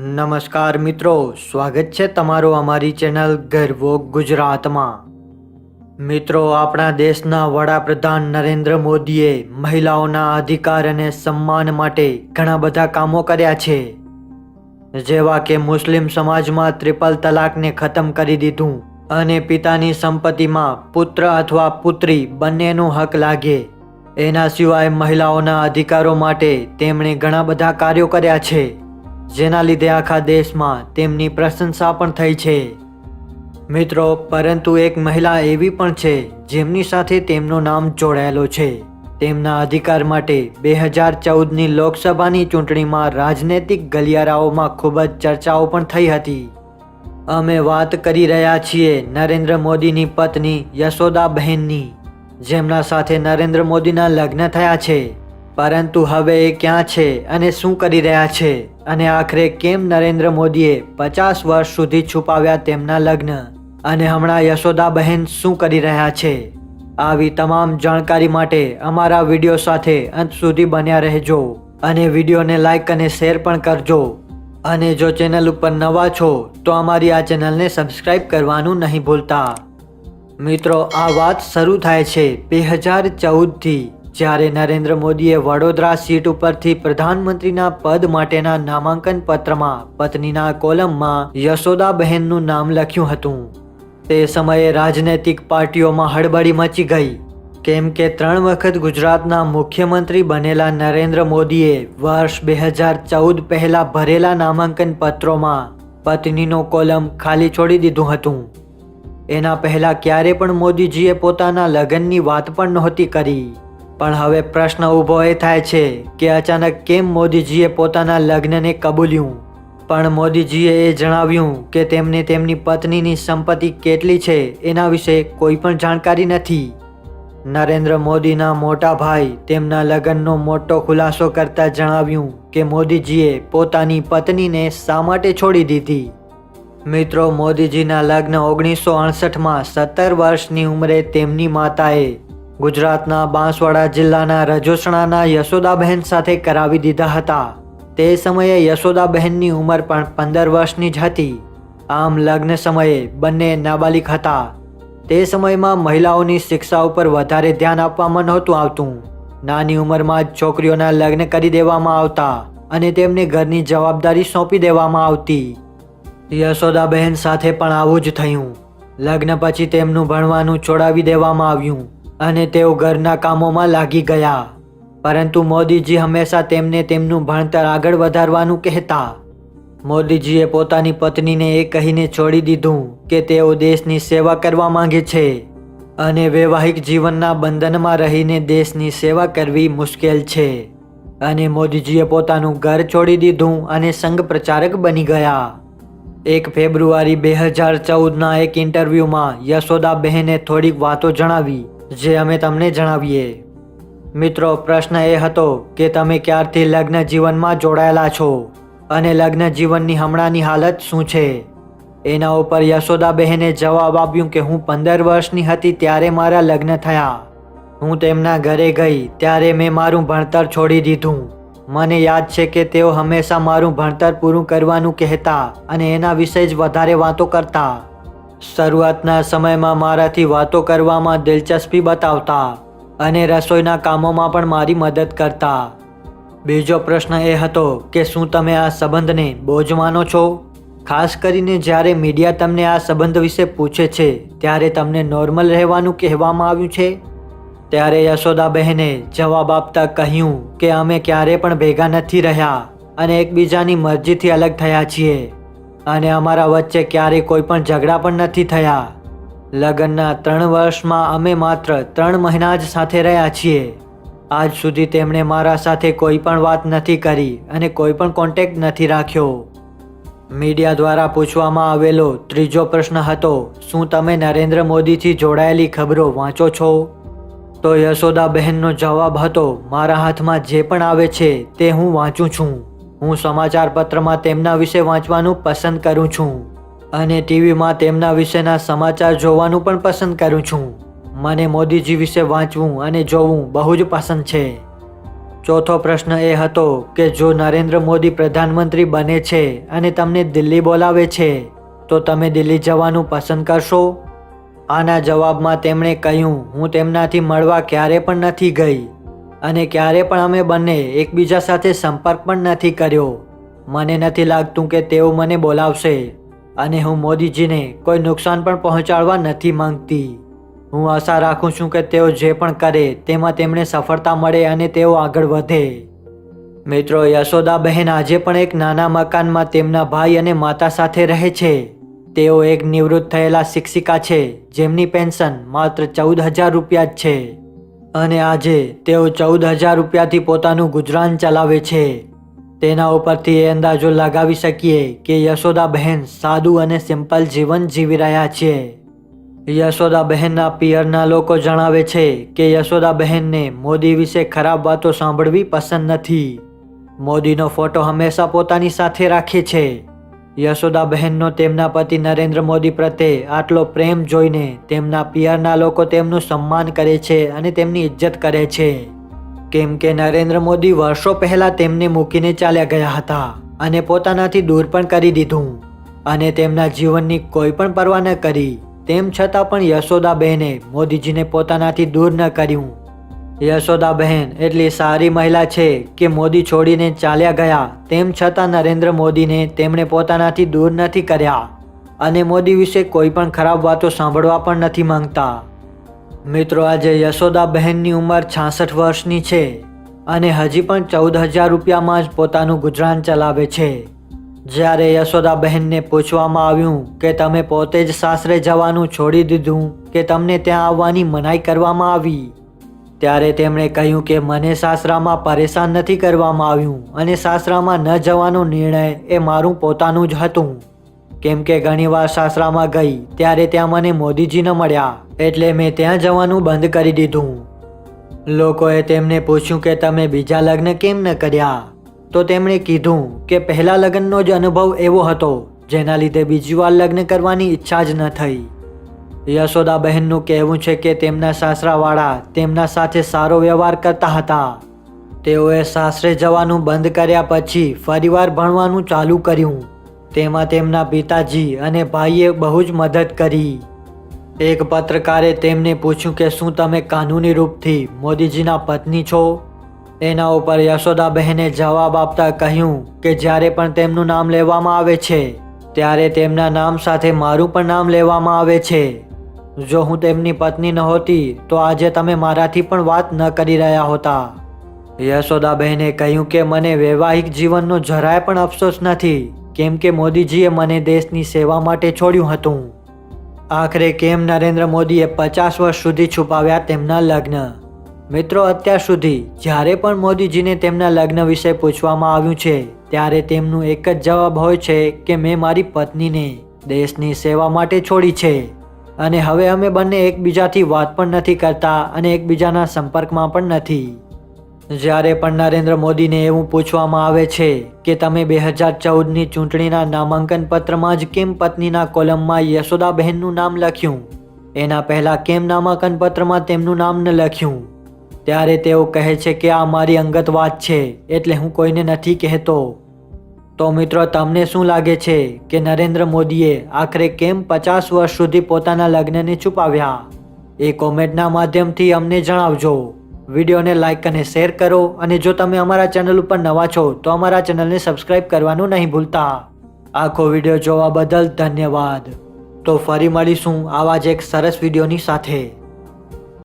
નમસ્કાર મિત્રો, સ્વાગત છે તમારું અમારી ચેનલ ગર્વો ગુજરાતમાં. મિત્રો, આપણા દેશના વડાપ્રધાન નરેન્દ્ર મોદીએ મહિલાઓના અધિકાર અને સન્માન માટે ઘણા બધા કામો કર્યા છે. જેવા કે મુસ્લિમ સમાજમાં ત્રિપલ તલાકને ખતમ કરી દીધું અને પિતાની સંપત્તિમાં પુત્ર અથવા પુત્રી બંનેનો હક લાગે. એના સિવાય મહિલાઓના અધિકારો માટે તેમણે ઘણા બધા કાર્યો કર્યા છે. જેના લીધે આખા દેશમાં તેમની પ્રશંસા પણ થઈ છે. મિત્રો, પરંતુ એક મહિલા એવી પણ છે, જેમની સાથે તેમનું નામ જોડાયેલો છે. તેમના અધિકાર માટે બે હજાર ચૌદની લોકસભાની ચૂંટણીમાં રાજનૈતિક ગલિયારાઓમાં ખૂબ જ ચર્ચાઓ પણ થઈ હતી. અમે વાત કરી રહ્યા છીએ નરેન્દ્ર મોદીની પત્ની યશોદા બહેનની જેમના સાથે નરેન્દ્ર મોદીના લગ્ન થયા છે. પરંતુ હવે એ ક્યાં છે અને શું કરી રહ્યા છે? અને આખરે કેમ નરેન્દ્ર મોદીએ પચાસ વર્ષ સુધી છુપાવ્યા તેમના લગ્ન? અને હમણાં યશોદા બહેન શું કરી રહ્યા છે? આવી તમામ જાણકારી માટે અમારા વીડિયો સાથે અંત સુધી બન્યા રહેજો અને વિડીયોને લાઇક અને શેર પણ કરજો. અને જો ચેનલ ઉપર નવા છો, તો અમારી આ ચેનલને સબસ્ક્રાઇબ કરવાનું નહીં ભૂલતા. મિત્રો, આ વાત શરૂ થાય છે બે હજાર ચૌદથી. જ્યારે નરેન્દ્ર મોદીએ વડોદરા સીટ ઉપરથી પ્રધાનમંત્રીના પદ માટેના નામાંકન પત્રમાં પત્નીના કોલમમાં યશોદાબહેનનું નામ લખ્યું હતું. તે સમયે રાજનૈતિક પાર્ટીઓમાં હડબડી મચી ગઈ. કેમ કે ત્રણ વખત ગુજરાતના મુખ્યમંત્રી બનેલા નરેન્દ્ર મોદીએ વર્ષ બે હજાર ચૌદ પહેલા ભરેલા નામાંકન પત્રોમાં પત્નીનો કોલમ ખાલી છોડી દીધું હતું. એના પહેલા ક્યારે પણ મોદીજીએ પોતાના લગ્નની વાત પણ નહોતી કરી. પણ હવે પ્રશ્ન ઊભો એ થાય છે કે અચાનક કેમ મોદીજીએ પોતાના લગ્નને કબૂલ્યું? પણ મોદીજીએ એ જણાવ્યું કે તેમને તેમની પત્નીની સંપત્તિ કેટલી છે એના વિશે કોઈ પણ જાણકારી નથી. નરેન્દ્ર મોદીના મોટા ભાઈ તેમના લગ્નનો મોટો ખુલાસો કરતા જણાવ્યું કે મોદીજીએ પોતાની પત્નીને શા માટે છોડી દીધી? મિત્રો, મોદીજીના લગ્ન ઓગણીસો અડસઠમાં સત્તર વર્ષની ઉંમરે તેમની માતાએ ગુજરાતના બાંસવાડા જિલ્લાના રજોસણાના યશોદાબહેન સાથે કરાવી દીધા હતા. તે સમયે યશોદાબહેનની ઉંમર પણ પંદર વર્ષની જ હતી. આમ લગ્ન સમયે બંને નાબાલિક હતા. તે સમયમાં મહિલાઓની શિક્ષા ઉપર વધારે ધ્યાન આપવામાં નહોતું આવતું. નાની ઉંમરમાં જ છોકરીઓના લગ્ન કરી દેવામાં આવતા અને તેમને ઘરની જવાબદારી સોંપી દેવામાં આવતી. યશોદાબહેન સાથે પણ આવું જ થયું. લગ્ન પછી તેમનું ભણવાનું છોડાવી દેવામાં આવ્યું. અને તેઓ ઘરના કામોમાં લાગી ગયા. પરંતુ મોદીજી હંમેશા તેમને તેમનું ભણતર આગળ વધારવાનું કહેતા. મોદીજીએ પોતાની પત્નીને એ કહીને છોડી દીધું કે તેઓ દેશની સેવા કરવા માંગે છે અને વૈવાહિક જીવનના બંધનમાં રહીને દેશની સેવા કરવી મુશ્કેલ છે. અને મોદીજીએ પોતાનું ઘર છોડી દીધું અને સંઘ પ્રચારક બની ગયા. એક ફેબ્રુઆરી બે હજાર ચૌદના એક ઇન્ટરવ્યૂમાં યશોદાબહેને થોડીક વાતો જણાવી. જે અમે તમને જણાવીએ. મિત્રો, પ્રશ્ન એ હતો કે તમે ક્યારથી લગ્ન જીવનમાં જોડાયેલા છો? અને લગ્ન જીવનની હમણાંની હાલત શું છે? એના ઉપર યશોદાબહેને જવાબ આપ્યું કે હું પંદર વર્ષની હતી ત્યારે મારા લગ્ન થયા. હું તેમના ઘરે ગઈ ત્યારે મેં મારું ભણતર છોડી દીધું. મને યાદ છે કે તેઓ હંમેશા મારું ભણતર પૂરું કરવાનું કહેતા અને એના વિશે જ વધારે વાતો કરતા. શરૂઆતના સમયમાં મારાથી વાતો કરવામાં દિલચસ્પી બતાવતા અને રસોઈના કામોમાં પણ મારી મદદ કરતા. બીજો પ્રશ્ન એ હતો કે શું તમે આ સંબંધને બોજ માનો છો? ખાસ કરીને જ્યારે મીડિયા તમને આ સંબંધ વિશે પૂછે છે, ત્યારે તમને નોર્મલ રહેવાનું કહેવામાં આવ્યું છે? ત્યારે યશોદાબહેને જવાબ આપતા કહ્યું કે અમે ક્યારે પણ ભેગા નથી રહ્યા અને એકબીજાની મરજીથી અલગ થયા છીએ. અને અમારા વચ્ચે ક્યારેય કોઈ પણ ઝઘડા પણ નથી થયા. લગ્નના ત્રણ વર્ષમાં અમે માત્ર ત્રણ મહિના જ સાથે રહ્યા છીએ. આજ સુધી તેમણે મારા સાથે કોઈ પણ વાત નથી કરી અને કોઈ પણ કોન્ટેક્ટ નથી રાખ્યો. મીડિયા દ્વારા પૂછવામાં આવેલો ત્રીજો પ્રશ્ન હતો, શું તમે નરેન્દ્ર મોદીથી જોડાયેલી ખબરો વાંચો છો? તો યશોદાબહેનનો જવાબ હતો, મારા હાથમાં જે પણ આવે છે તે હું વાંચું છું. હું સમાચાર પત્રમાં તેમના વિશે વાંચવાનું પસંદ કરું છું. અને ટીવીમાં તેમના વિશેના સમાચાર જોવાનું પણ પસંદ કરું છું. મને મોદીજી વિશે વાંચવું અને જોવું બહુ જ પસંદ છે. ચોથો પ્રશ્ન એ હતો કે જો નરેન્દ્ર મોદી પ્રધાનમંત્રી બને છે અને તમને દિલ્હી બોલાવે છે, તો તમે દિલ્હી જવાનું પસંદ કરશો? આના જવાબમાં તેમણે કહ્યું, હું તેમનાથી મળવા ક્યારે પણ નથી ગઈ. અને ક્યારે પણ અમે બંને એકબીજા સાથે સંપર્ક પણ નથી કર્યો. મને નથી લાગતું કે તેઓ મને બોલાવશે અને હું મોદીજીને કોઈ નુકસાન પણ પહોંચાડવા નથી માંગતી. હું આશા રાખું છું કે તેઓ જે પણ કરે તેમાં તેમણે સફળતા મળે અને તેઓ આગળ વધે. મિત્રો, યશોદાબહેન આજે પણ એક નાના મકાનમાં તેમના ભાઈ અને માતા સાથે રહે છે. તેઓ એક નિવૃત્ત થયેલા શિક્ષિકા છે, જેમની પેન્શન માત્ર ચૌદ હજાર રૂપિયા જ છે. અને આજે તેઓ ચૌદ હજાર રૂપિયાથી પોતાનું ગુજરાન ચલાવે છે. તેના ઉપરથી એ અંદાજો લગાવી શકીએ કે યશોદાબહેન સાદું અને સિમ્પલ જીવન જીવી રહ્યા છે. યશોદાબહેનના પિયરના લોકો જણાવે છે કે યશોદાબહેનને મોદી વિશે ખરાબ વાતો સાંભળવી પસંદ નથી. મોદીનો ફોટો હંમેશા પોતાની સાથે રાખે છે. યશોદાબહેનનો તેમના પતિ નરેન્દ્ર મોદી પ્રત્યે આટલો પ્રેમ જોઈને તેમના પિયરના લોકો તેમનું સન્માન કરે છે અને તેમની ઇજ્જત કરે છે. કેમ કે નરેન્દ્ર મોદી વર્ષો પહેલા તેમને મૂકીને ચાલ્યા ગયા હતા અને પોતાનાથી દૂર પણ કરી દીધું. અને તેમના જીવનની કોઈ પણ પરવા ન કરી, તેમ છતાં પણ યશોદાબહેને મોદીજીને પોતાનાથી દૂર ન કર્યું. યશોદાબહેન એટલી સારી મહિલા છે કે મોદી છોડીને ચાલ્યા ગયા. તેમ છતાં નરેન્દ્ર મોદીને તેમણે પોતાનાથી દૂર નથી કર્યા. અને મોદી વિશે કોઈ પણ ખરાબ વાતો સાંભળવા પણ નથી માંગતા. મિત્રો, આજે યશોદાબહેનની ઉંમર છાસઠ વર્ષની છે અને હજી પણ ચૌદ હજાર રૂપિયામાં જ પોતાનું ગુજરાન ચલાવે છે. જ્યારે યશોદાબહેનને પૂછવામાં આવ્યું કે તમે પોતે જ સાસરે જવાનું છોડી દીધું કે તમને ત્યાં આવવાની મનાઈ કરવામાં આવી? ત્યારે તેમણે કહ્યું કે મને સાસરામાં પરેશાન નથી કરવામાં આવ્યું અને સાસરામાં ન જવાનો નિર્ણય એ મારું પોતાનું જ હતું. કેમ કે ઘણીવાર સાસરામાં ગઈ ત્યારે ત્યાં મને મોદીજી ન મળ્યા એટલે મેં ત્યાં જવાનું બંધ કરી દીધું. લોકોએ તેમને પૂછ્યું કે તમે બીજા લગ્ન કેમ ન કર્યા? તો તેમણે કીધું કે પહેલા લગ્નનો જ અનુભવ એવો હતો, જેના લીધે બીજી વાર લગ્ન કરવાની ઈચ્છા જ ન થઈ. યશોદાબહેનનું કહેવું છે કે તેમના સાસરાવાળા તેમના સાથે સારો વ્યવહાર કરતા હતા. તેઓએ સાસરે જવાનું બંધ કર્યા પછી ફરીવાર ભણવાનું ચાલુ કર્યું. તેમાં તેમના પિતાજી અને ભાઈએ બહુ જ મદદ કરી. એક પત્રકારે તેમને પૂછ્યું કે શું તમે કાનૂની રૂપથી મોદીજીના પત્ની છો? એના ઉપર યશોદાબહેને જવાબ આપતા કહ્યું કે જ્યારે પણ તેમનું નામ લેવામાં આવે છે, ત્યારે તેમના નામ સાથે મારું પણ નામ લેવામાં આવે છે. જો હું તેમની પત્ની નહોતી તો આજે તમે મારાથી પણ વાત ન કરી રહ્યા હોતા. યશોદાબહેને કહ્યું કે મને વૈવાહિક જીવનનો જરાય પણ અફસોસ નથી, કેમ કે મોદીજીએ મને દેશની સેવા માટે છોડ્યું હતું. આખરે કેમ નરેન્દ્ર મોદીએ પચાસ વર્ષ સુધી છુપાવ્યા તેમના લગ્ન? મિત્રો, અત્યાર સુધી જ્યારે પણ મોદીજીને તેમના લગ્ન વિશે પૂછવામાં આવ્યું છે, ત્યારે તેમનું એક જ જવાબ હોય છે કે મેં મારી પત્નીને દેશની સેવા માટે છોડી છે. અને હવે અમે બંને એકબીજાથી વાત પણ નથી કરતા અને એકબીજાના સંપર્કમાં પણ નથી. જ્યારે પણ નરેન્દ્ર મોદીને એવું પૂછવામાં આવે છે કે તમે બે હજાર ચૌદની ચૂંટણીના નામાંકન પત્રમાં જ કેમ પત્નીના કોલમમાં યશોદાબહેનનું નામ લખ્યું? એના પહેલાં કેમ નામાંકન પત્રમાં તેમનું નામ ન લખ્યું? ત્યારે તેઓ કહે છે કે આ મારી અંગત વાત છે, એટલે હું કોઈને નથી કહેતો. તો મિત્રો, તમને શું લાગે છે કે નરેન્દ્ર મોદીએ આખરે કેમ પચાસ વર્ષ સુધી પોતાના લગ્નને છુપાવ્યા? એ કોમેન્ટના માધ્યમથી અમને જણાવજો. વિડીયોને લાઇક અને શેર કરો અને જો તમે અમારા ચેનલ ઉપર નવા છો, તો અમારા ચેનલને સબસ્ક્રાઇબ કરવાનું નહીં ભૂલતા. આખો વીડિયો જોવા બદલ ધન્યવાદ. તો ફરી મળીશું આવા જ એક સરસ વિડીયોની સાથે.